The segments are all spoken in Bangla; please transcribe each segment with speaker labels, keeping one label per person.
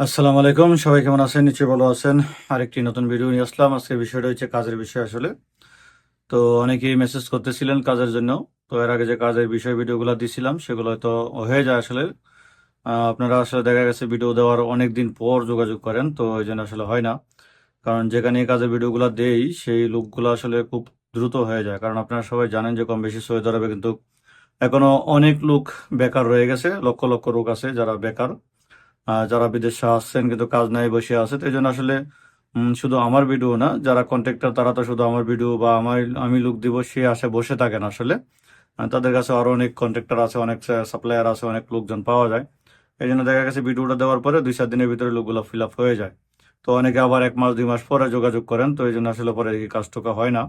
Speaker 1: আসসালামু আলাইকুম। সবাই কেমন আছেন? নিশ্চয়ই ভালো আছেন। আরেকটি নতুন ভিডিও নিয়ে আসলাম। আজকে বিষয়টা হচ্ছে কাজের বিষয় আসলে। তো অনেকেই মেসেজ করতেছিলেন কাজের জন্য। তো এর আগে যে কাজের বিষয় ভিডিওগুলো দিছিলাম, সেগুলো হয়তো হয়ে যায় আসলে। আপনারা আসলে দেখা গেছে ভিডিও দেওয়ার অনেক দিন পর যোগাযোগ করেন, তো এই জন্য আসলে হয় না। কারণ যেখানে কাজের ভিডিওগুলো দেই, সেই লোকগুলো আসলে খুব দ্রুত হয়ে যায়। কারণ আপনারা সবাই জানেন যে কম বেশি সৌদি আরবে কিন্তু এখনও অনেক লোক বেকার রয়ে গেছে, লক্ষ লক্ষ লোক আছে যারা বেকার। যারা বিদেশে আসছেন কিন্তু কাজ নাই বসে আছে, তো এই জন্য আসলে শুধু আমার ভিডিও না, যারা কন্ট্রাক্টর তারা তো শুধু আমার ভিডিও বা আমার, আমি লোক দিব, সে আসে বসে থাকেন আসলে। তাদের কাছে আরও অনেক কন্ট্রাক্টর আছে, অনেক সাপ্লায়ার আছে, অনেক লোকজন পাওয়া যায়। এই জন্য দেখা গেছে ভিডিওটা দেওয়ার পরে দুই চার দিনের ভিতরে লোকগুলো ফিল আপ হয়ে যায়। তো অনেকে আবার এক মাস, দুই মাস পরে যোগাযোগ করেন, তো এই জন্য আসলে পরে এই কাজটুকু হয় না।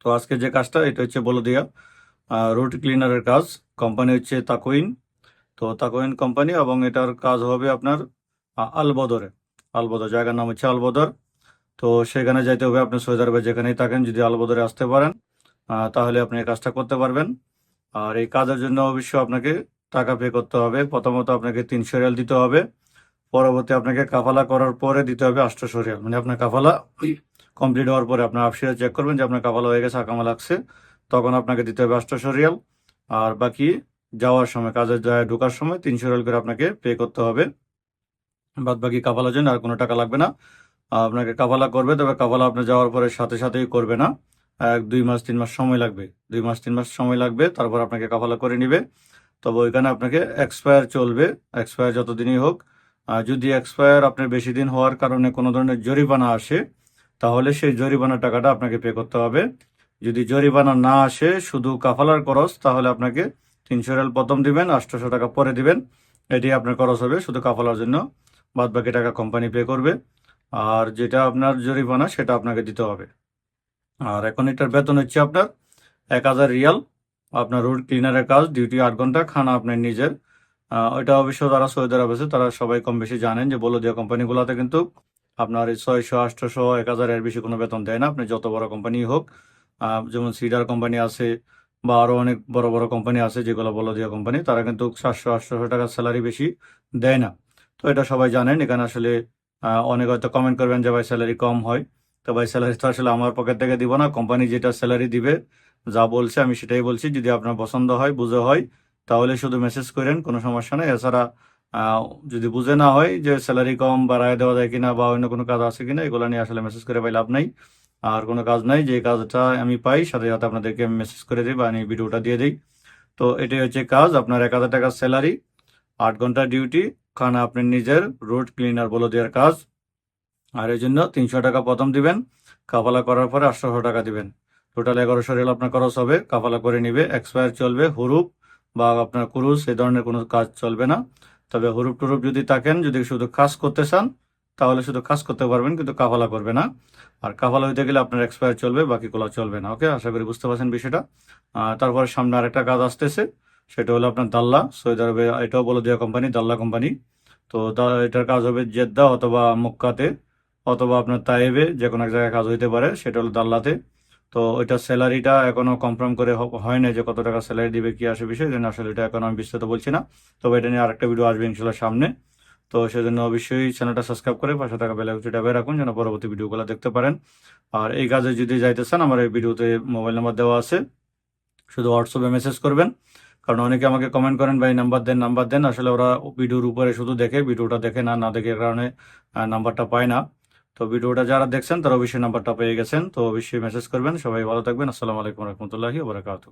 Speaker 1: তো আজকে যে কাজটা, এটা হচ্ছে বলে দিয়া রুট ক্লিনারের কাজ। কোম্পানি হচ্ছে তাকুইন তো তাকোয়েন কোম্পানি এবং এটার কাজ হবে আপনার আলবদরে। আলবদর, জায়গার নাম হচ্ছে আলবদর। তো সেখানে যাইতে হবে আপনি সৌদি আরবে যেখানেই থাকেন, যদি আলবদরে আসতে পারেন তাহলে আপনি এই কাজটা করতে পারবেন। আর এই কাজের জন্য অবশ্য আপনাকে টাকা পে করতে হবে। প্রথমত আপনাকে তিনশো রিয়াল দিতে হবে। পরবর্তী আপনাকে কাফালা করার পরে দিতে হবে আটশোশো রিয়াল। মানে আপনার কাফালা কমপ্লিট হওয়ার পরে আপনার আপসিরা চেক করবেন যে আপনার কাফালা হয়ে গেছে, আকামা লাগছে। তখন আপনাকে দিতে হবে আটশোশো রিয়াল। আর বাকি যাওয়ার সময় কাজে যায় ঢোকার সময় তিনশো রিয়াল করে আপনাকে পে করতে হবে। বাদ বাকি কাফালার জন্য আর কোনো টাকা লাগবে না। আপনাকে কাফালা করবে, তবে কাফালা আপনি যাওয়ার পরে সাথে সাথেই করবে না। এক, দুই মাস, তিন মাস সময় লাগবে। দুই মাস, তিন মাস সময় লাগবে, তারপর আপনাকে কাফালা করে নিবে। তবে ওইখানে আপনাকে এক্সপায়ার চলবে। এক্সপায়ার যতদিনই হোক। যদি এক্সপায়ার আপনার বেশি দিন হওয়ার কারণে কোনো ধরনের জরিমানা আসে, তাহলে সেই জরিমানার টাকাটা আপনাকে পে করতে হবে। যদি জরিমানা না আসে, শুধু কাফালার খরচ, তাহলে আপনাকে তিনশো রিয়াল প্রথম দিবেন আটশোশো টাকা পরে দিবেন। এটি আপনার খরচ হবে শুধু কাফালার জন্য। বাদ বাকি টাকা কোম্পানি পে করবে। আর যেটা আপনার জরিমানা, সেটা আপনাকে দিতে হবে। আর এখন এটার বেতন হচ্ছে আপনার এক হাজার রিয়াল। আপনার রোড ক্লিনারের কাজ ডিউটি আট ঘণ্টা, খানা আপনার নিজের। ওইটা অবশ্য যারা সৌদি আরব আছে, তারা সবাই কম বেশি জানেন যে বলো দেওয়া কোম্পানিগুলোতে কিন্তু আপনার এই ছয়শো আটশোশো এক হাজার এর বেশি কোনো বেতন দেয় না। আপনি যত বড় কোম্পানি হোক যেমন সিডার কোম্পানি আছে বা আরও অনেক বড় বড় কোম্পানি আছে যেগুলো বলো দেওয়া কোম্পানি তারা কিন্তু সাতশো আটশোশো টাকার স্যালারি বেশি দেয় না। তো এটা সবাই জানেন, এখানে আসলে অনেক হয়তো কমেন্ট করবেন যে ভাই স্যালারি কম হয়। তো ভাই স্যালারি তো আসলে আমার পকেট থেকে দিব না কোম্পানি যেটা স্যালারি দিবে, যা বলছে আমি সেটাই বলছি। যদি আপনার পছন্দ হয়, বুঝে হয়, তাহলে শুধু মেসেজ করেন, কোনো সমস্যা নেই। এছাড়া যদি বুঝে না হয় যে স্যালারি কম বাড়ায় দেওয়া যায় কিনা বা অন্য কোনো কাজ আছে কিনা, এগুলো নিয়ে আসলে মেসেজ করে পাই লাভ নাই। আর কোনো কাজ নাই, যে কাজটা আমি পাই, সাথে সাথে আপনাদেরকে আমি মেসেজ করে দিই বা আমি ভিডিওটা দিয়ে দিই। তো এটাই হচ্ছে কাজ, আপনার এক হাজার টাকার স্যালারি আট ঘণ্টা ডিউটি খানা আপনি নিজের রোড ক্লিনার বলে দেওয়ার কাজ। আর এই জন্য তিনশো টাকা প্রথম দিবেন, কাফালা করার পরে আটশোশো টাকা দিবেন। টোটাল এগারোশো রিয়াল আপনার খরচ হবে, কাফালা করে নিবে এক্সপায়ার চলবে, হুরুপ বা আপনার কুরুজ এই ধরনের কোনো কাজ চলবে না। তবে হুরুপ টুরুপ যদি থাকেন, যদি শুধু কাজ করতে চান তাহলে শুধু কাজ করতে পারবেন, কিন্তু কাফালা করবে না। আর কাফালা হইতে গেলে আপনার এক্সপায়ার চলবে, বাকিগুলো চলবে না ওকে আশা করি বুঝতে পারছেন বিষয়টা। তারপরে সামনে আরেকটা কাজ আসতেছে, সেটা হলো আপনার দাল্লা। সৌদি আরবে এটাও বলে দেওয়া কোম্পানি দাল্লা কোম্পানি তো এটার কাজ হবে জেদ্দা অথবা মক্কাতে, অথবা আপনার তাইবে যে কোনো এক জায়গায় কাজ হইতে পারে, সেটা হলো দাল্লাতে। তো ওইটার স্যালারিটা এখনও কনফার্ম করে হয় না যে কত টাকা স্যালারি দিবে, কি আসে বিষয় আসলে এটা এখন আমি বিস্তারিত বলছি না। তবে এটা নিয়ে আরেকটা ভিডিও আসবে ইনশাল্লাহ সামনে। তো সেজন্য অবশ্যই চ্যানেলটা সাবস্ক্রাইব করে পাশে থাকা বেল আইকনটি দাবিয়ে রাখুন যেন পরবর্তী ভিডিওগুলো দেখতে পারেন। আর এই কাজে যদি যাইতে চান, আমার এই ভিডিওতে মোবাইল নাম্বার দেওয়া আছে। শুধু হোয়াটসঅ্যাপে মেসেজ করবেন। কারণ অনেকে আমাকে কমেন্ট করেন, ভাই নাম্বার দেন নাম্বার দেন। আসলে ওরা ভিডিওর উপরে শুধু দেখে, ভিডিওটা দেখে না না দেখে কারণে নাম্বারটা পায় না। তো ভিডিওটা যারা দেখছেন, তারা অবশ্যই নাম্বারটা পেয়ে গেছেন। তো অবশ্যই মেসেজ করবেন। সবাই ভালো থাকবেন। আসসালামু আলাইকুম রহমতুল্লাহি ওবরাকাতু